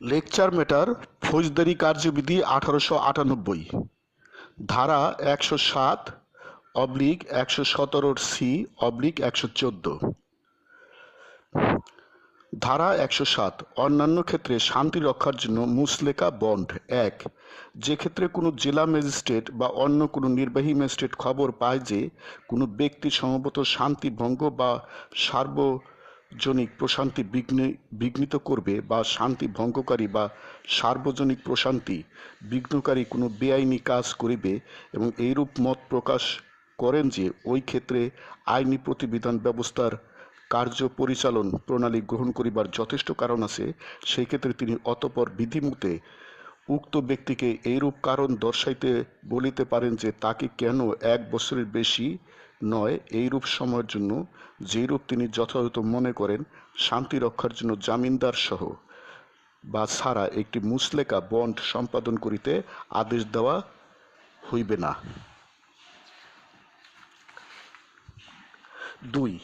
Lecture মেটার ফৌজদারি কার্যবিধি আঠারোশো আটানব্বই। ধারা একশো সাত, অবলিক একশো সতেরোর সি অবলিক একশো চোদ্দ। ধারা একশো সাত, অন্যান্য ক্ষেত্রে শান্তি রক্ষার জন্য মুসলেকা বন্ড। এক, যে ক্ষেত্রে কোনো জেলা ম্যাজিস্ট্রেট বা অন্য কোনো নির্বাহী ম্যাজিস্ট্রেট খবর পায় যে কোনো ব্যক্তি সম্ভবত শান্তি ভঙ্গ বা সার্বজনিক প্রশান্তি বিঘ্ন, বিঘ্নিত করবে বা শান্তি ভঙ্গকারী বা সার্বজনিক প্রশান্তি বিঘ্নকারী কোনো বেআইনি কাজ করিবে এবং এইরূপ মত প্রকাশ করেন যে ওই ক্ষেত্রে আইনি প্রতিবিধান ব্যবস্থার কার্য পরিচালন প্রণালী গ্রহণ করিবার যথেষ্ট কারণ আছে, সেই ক্ষেত্রে তিনি অতপর বিধিমতে উক্ত ব্যক্তিকে এইরূপ কারণ দর্শাইতে বলিতে পারেন যে তাকে কেন এক বছরের বেশি নয়, এইরূপ সময়ের জন্য যেইরূপ তিনি যথাযথ মনে করেন, শান্তি রক্ষার জন্য জামিনদার সহ বা ছাড়া একটি মুসলেকা বন্ড সম্পাদন করিতে আদেশ দেওয়া হইবে না। দুই,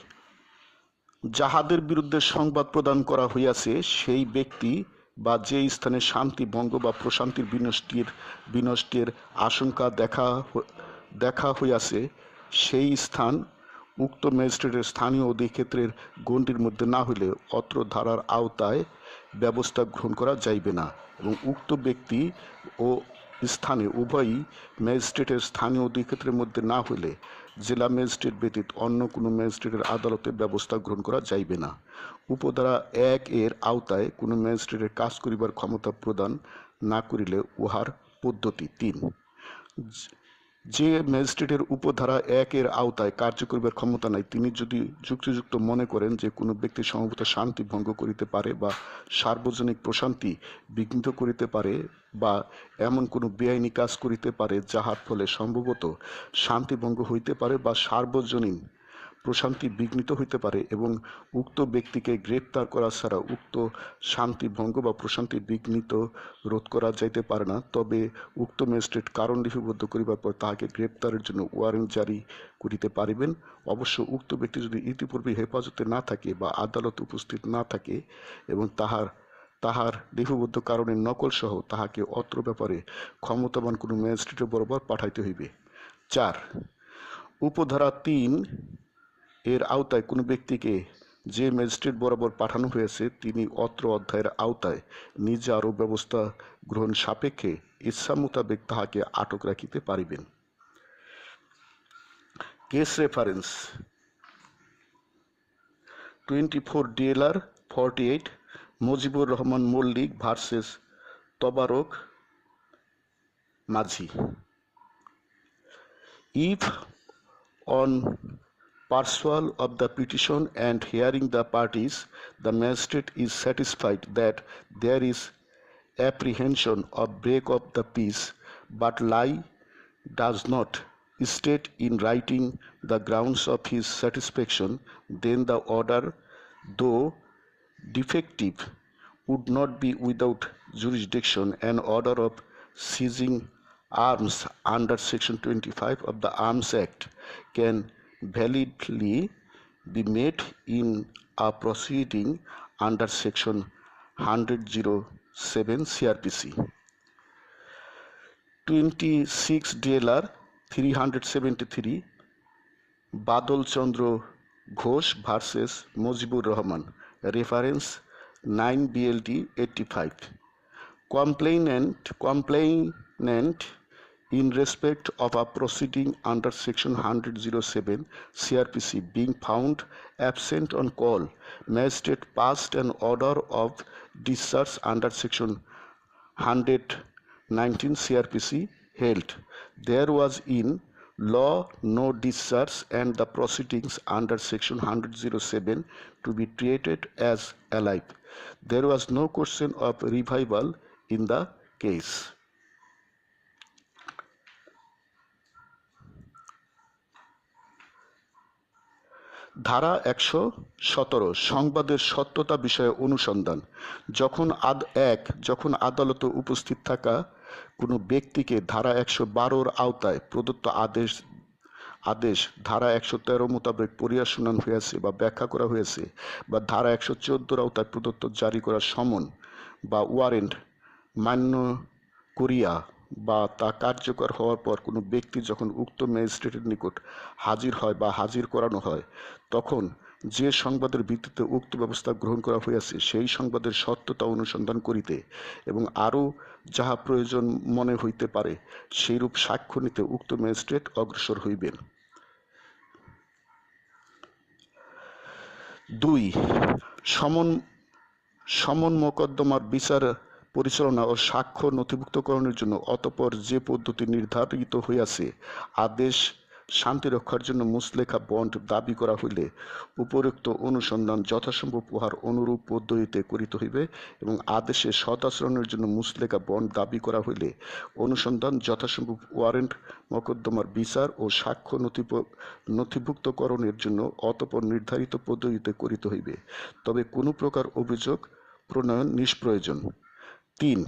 যাহাদের বিরুদ্ধে সংবাদ প্রদান করা হইয়াছে, সেই ব্যক্তি বা যে স্থানে শান্তি ভঙ্গ বা প্রশান্তির বিনষ্টির, বিনষ্টের আশঙ্কা দেখা দেখা হইয়াছে সেই স্থান উক্ত ম্যাজিস্ট্রেটের স্থানীয় অধিক্ষেত্রের গণ্ডির মধ্যে না হইলে অত্র ধারার আওতায় ব্যবস্থা গ্রহণ করা যাইবে না এবং উক্ত ব্যক্তি ও স্থানে উভয়ই ম্যাজিস্ট্রেটের স্থানীয় অধিক্ষেত্রের মধ্যে না হইলে জেলা ম্যাজিস্ট্রেট ব্যতীত অন্য কোনো ম্যাজিস্ট্রেটের আদালতে ব্যবস্থা গ্রহণ করা যাইবে না। উপধারা এক এর আওতায় কোনো ম্যাজিস্ট্রেটের কাজ করিবার ক্ষমতা প্রদান না করিলে উহার পদ্ধতি তিন। যে ম্যাজিস্ট্রেটের উপধারা একের আওতায় কার্য করিবার ক্ষমতা নাই, তিনি যদি যুক্তিযুক্ত মনে করেন যে কোনো ব্যক্তি সম্ভবত শান্তি ভঙ্গ করিতে পারে বা সার্বজনিক প্রশান্তি বিঘ্নিত করিতে পারে বা এমন কোনো বেআইনি কাজ করিতে পারে, যাহার ফলে সম্ভবত শান্তি ভঙ্গ হইতে পারে বা সার্বজনীন প্রশান্তি বিঘ্নিত হইতে পারে এবং উক্ত ব্যক্তিকে গ্রেপ্তার করা ছাড়া উক্ত শান্তি ভঙ্গ বা প্রশান্তি বিঘ্নিত রোধ করা যাইতে পারে না। তবে উক্ত ম্যাজিস্ট্রেট কারণ লিপিবদ্ধ করিবার পর তাহাকে গ্রেপ্তারের জন্য ওয়ারেন্ট জারি করিতে পারিবেন। অবশ্য উক্ত ব্যক্তি যদি ইতিপূর্বে হেফাজতে না থাকে বা আদালত উপস্থিত না থাকে এবং তাহার তাহার লিপিবদ্ধ কারণের নকল সহ তাহাকে অত্র ব্যাপারে ক্ষমতাবান কোনো ম্যাজিস্ট্রেটের বরাবর পাঠাইতে হইবে। চার, উপধারা তিন এর আওতায় কোনো ব্যক্তিকে যে ম্যাজিস্ট্রেট বরাবর পাঠানো হয়েছে, তিনি অত্র অধ্যায়ের আওতায় নিজে আরও ব্যবস্থা গ্রহণ সাপেক্ষে ইচ্ছা মোতাবেক তাহাকে আটক রাখিতে পারিবেন। Case reference. Twenty four DLR, forty eight, Mujibur Rahman Mallick versus Tabarak Majhi. If on perusal of the petition and hearing the parties, the magistrate is satisfied that there is apprehension of break of the peace, but lie does not state in writing the grounds of his satisfaction, then the order, though defective, would not be without jurisdiction. An order of seizing arms under Section 25 of the Arms Act can validly be made in a proceeding under Section 107 CRPC. 26 DLR 373 Badal Chandra Ghosh versus Mujibur Rahman reference nine BLT eighty five complainant complainant in respect of a proceeding under section 107 crpc being found absent on call magistrate passed an order of discharge under section 119 crpc held there was in law no discharge and the proceedings under section 107 to be treated as alive there was no question of revival in the case ধারা একশো সতেরো, সংবাদের সত্যতা বিষয়ে অনুসন্ধান। যখন আদ এক, যখন আদালতে উপস্থিত থাকা কোনো ব্যক্তিকে ধারা একশো বারোর আওতায় প্রদত্ত আদেশ আদেশ ধারা একশো তেরো মোতাবেক পড়িয়া শুনান হয়েছে বা ব্যাখ্যা করা হয়েছে বা ধারা একশো চোদ্দোর আওতায় প্রদত্ত জারি করা সমন বা ওয়ারেন্ট মান্য করিয়া বা তা কার্যকর হওয়ার পর কোনো ব্যক্তি যখন উক্ত ম্যাজিস্ট্রেটের নিকট হাজির হয় বা হাজির করানো হয়, তখন যে সংবাদের ভিত্তিতে উক্ত ব্যবস্থা গ্রহণ করা হইয়াছে, সেই সংবাদের সত্যতা অনুসন্ধান করিতে এবং আরও যাহা প্রয়োজন মনে হইতে পারে, সেইরূপ সাক্ষ্য নিতে উক্ত ম্যাজিস্ট্রেট অগ্রসর হইবেন। দুই, সমন সমন মোকদ্দমার বিচার পরিচালনা ও সাক্ষ্য নথিভুক্তকরণের জন্য অতপর যে পদ্ধতি নির্ধারিত হইয়াছে, আদেশ শান্তি রক্ষার জন্য মুসলেখা বন্ড দাবি করা হইলে উপরোক্ত অনুসন্ধান যথাসম্ভব উহার অনুরূপ পদ্ধতিতে করিতে হইবে এবং আদেশে সদাচরণের জন্য মুসলেখা বন্ড দাবি করা হইলে অনুসন্ধান যথাসম্ভব ওয়ারেন্ট, মকদ্দমার বিচার ও সাক্ষ্য নথিপ, নথিভুক্তকরণের জন্য অতপর নির্ধারিত পদ্ধতিতে করিতে হইবে। তবে কোনো প্রকার অভিযোগ, প্রণয়ন নিষ্প্রয়োজন। তিন।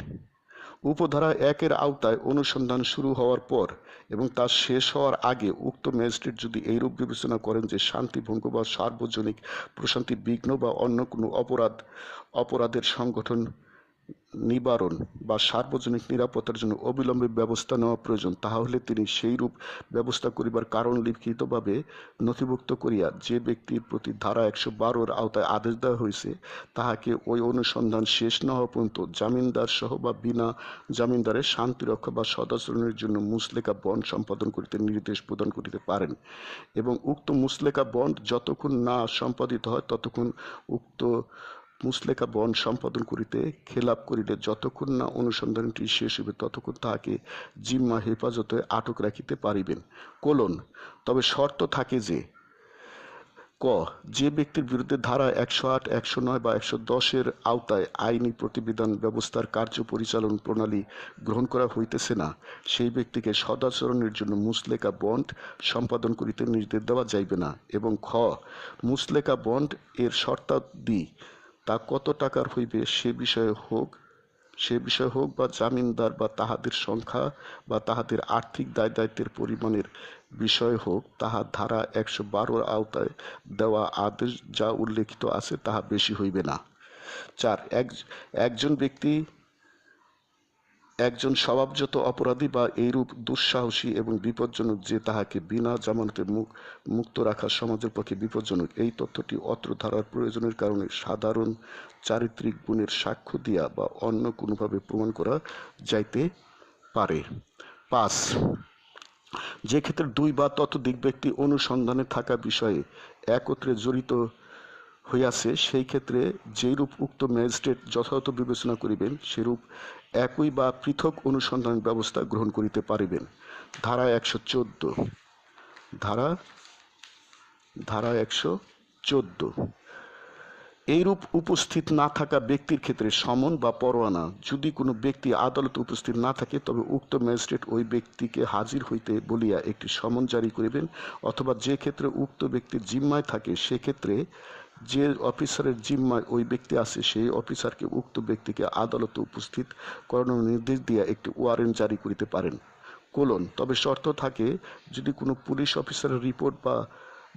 উপধারা একের আওতায় অনুসন্ধান শুরু হওয়ার পর এবং তা শেষ হওয়ার আগে উক্ত ম্যাজিস্ট্রেট যদি এইরূপ বিবেচনা করেন যে শান্তি ভঙ্গ বা সার্বজনিক প্রশান্তি বিঘ্ন বা অন্য কোনো অপরাধ, অপরাধের সংগঠন নিবারণ বা সার্বজনিক নিরাপত্তার জন্য অবিলম্বে ব্যবস্থা নেওয়া প্রয়োজন, তাহলে তিনি সেইরূপ ব্যবস্থা করিবার কারণ লিখিতভাবে নথিভুক্ত করিয়া যে ব্যক্তির প্রতি ধারা একশো বারোর আওতায় আদেশ দেওয়া হয়েছে তাহাকে ওই অনুসন্ধান শেষ না হওয়া পর্যন্ত জামিনদার সহ বা বিনা জামিনদারের শান্তিরক্ষা বা সদাচরণের জন্য মুসলেকা বন্ড সম্পাদন করিতে নির্দেশ প্রদান করিতে পারেন এবং উক্ত মুসলেকা বন্ড যতক্ষণ না সম্পাদিত হয়, ততক্ষণ উক্ত মুসলেকা বন্ড সম্পাদন করিতে, খেলাপ করিলে যতক্ষণ না অনুসন্ধানটি শেষ হইবে, ততক্ষণ তাহাকে জিম্মা হেফাজতে আটক রাখিতে পারিবেন। কোলন, তবে শর্ত থাকে যে, ক, যে ব্যক্তির বিরুদ্ধে ধারা একশো আট, একশো নয় বা একশো দশের আওতায় আইনি প্রতিবিধান ব্যবস্থার কার্য পরিচালন প্রণালী গ্রহণ করা হইতেছে না, সেই ব্যক্তিকে সদাচরণের জন্য মুসলেকা বন্ড সম্পাদন করিতে নির্দেশ দেওয়া যাইবে না এবং খ মুসলেকা বন্ড এর শর্তাদি তা কত টাকার হইবে সে বিষয়ে হোক, সে বিষয় হোক বা জামিনদার বা তাহাদের সংখ্যা বা তাহাদের আর্থিক দায় দায়িত্বের পরিমাণের বিষয় হোক, তাহা ধারা একশো বারোর আওতায় দেওয়া আদেশ যা উল্লেখিত আছে, তাহা বেশি হইবে না। চার, এক, একজন ব্যক্তি একজন স্বভাবজাত অপরাধী বা এইরূপ দুঃসাহসী এবং বিপজ্জনক যে তাহাকে বিনা জামানতে মুখ, মুক্ত রাখা সমাজের পক্ষে বিপজ্জনক, এই তথ্যটি অত্র ধারার প্রয়োজনের কারণে সাধারণ চারিত্রিক গুণের সাক্ষ্য দিয়া বা অন্য কোনোভাবে প্রমাণ করা যাইতে পারে। পাঁচ, যে ক্ষেত্রে দুই বা ততোধিক ব্যক্তি অনুসন্ধানে থাকা বিষয়ে একত্রে জড়িত হইয়াছে সেই ক্ষেত্রে যেরূপ উক্ত ম্যাজিস্ট্রেট যথাযথ বিবেচনা করিবেন, সেরূপ একই বা পৃথক অনুসন্ধান ব্যবস্থা গ্রহণ করিতে পারিবেন। ধারা একশো চোদ্দ। ধারা ধারা একশো চোদ্দ। এইরূপ উপস্থিত না থাকা ব্যক্তির ক্ষেত্রে সমন বা পরোয়ানা, যদি কোনো ব্যক্তি আদালতে উপস্থিত না থাকে, তবে উক্ত ম্যাজিস্ট্রেট ওই ব্যক্তিকে হাজির হইতে বলিয়া একটি সমন জারি করিবেন, অথবা যে ক্ষেত্রে উক্ত ব্যক্তির জিম্মায় থাকে, সেক্ষেত্রে যে অফিসারের জিম্মায় ওই ব্যক্তি আছে, সেই অফিসারকে উক্ত ব্যক্তিকে আদালতে উপস্থিত করানোর নির্দেশ দিয়া একটি ওয়ারেন্ট জারি করিতে পারেন। কোলন, তবে শর্ত থাকে, যদি কোনো পুলিশ অফিসারের রিপোর্ট বা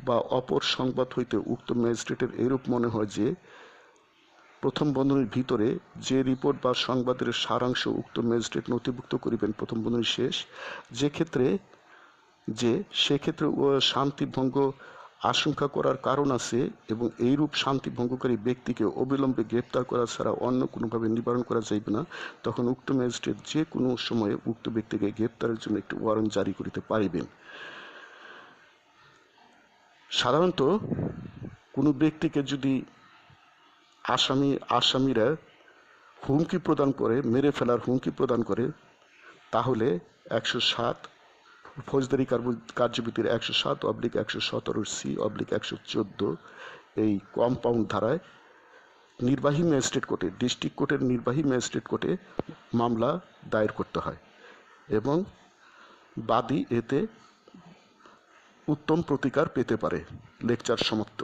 বা অপর সংবাদ হইতে উক্ত ম্যাজিস্ট্রেটের এরূপ মনে হয় যে, প্রথম বন্ধনীর ভিতরে যে রিপোর্ট বা সংবাদের সারাংশ উক্ত ম্যাজিস্ট্রেট নথিভুক্ত করিবেন, প্রথম বন্ধনী শেষ। যে ক্ষেত্রে, যে সেক্ষেত্রে শান্তিভঙ্গ আশঙ্কা করার কারণ আছে এবং এইরূপ শান্তি ভঙ্গকারী ব্যক্তিকে অবিলম্বে গ্রেপ্তার করা ছাড়া অন্য কোনোভাবে নিবারণ করা যাইবে না, তখন উক্ত ম্যাজিস্ট্রেট যে কোনো সময়ে উক্ত ব্যক্তিকে গ্রেপ্তারের জন্য একটি ওয়ারেন্ট জারি করিতে পারিবেন। সাধারণত কোনো ব্যক্তিকে যদি আসামি, আসামিরা হুমকি প্রদান করে, মেরে ফেলার হুমকি প্রদান করে, তাহলে একশো সাত ফৌজদারি কার্যবিধির একশো সাত অবলিক একশো সতেরো সি অবলিক একশো চোদ্দ এই কম্পাউন্ড ধারায় নির্বাহী ম্যাজিস্ট্রেট কোর্টে, ডিস্ট্রিক্ট কোর্টের নির্বাহী ম্যাজিস্ট্রেট কোর্টে মামলা দায়ের করতে হয় এবং বাদী এতে উত্তম প্রতিকার পেতে পারে, লেকচার সমাপ্ত।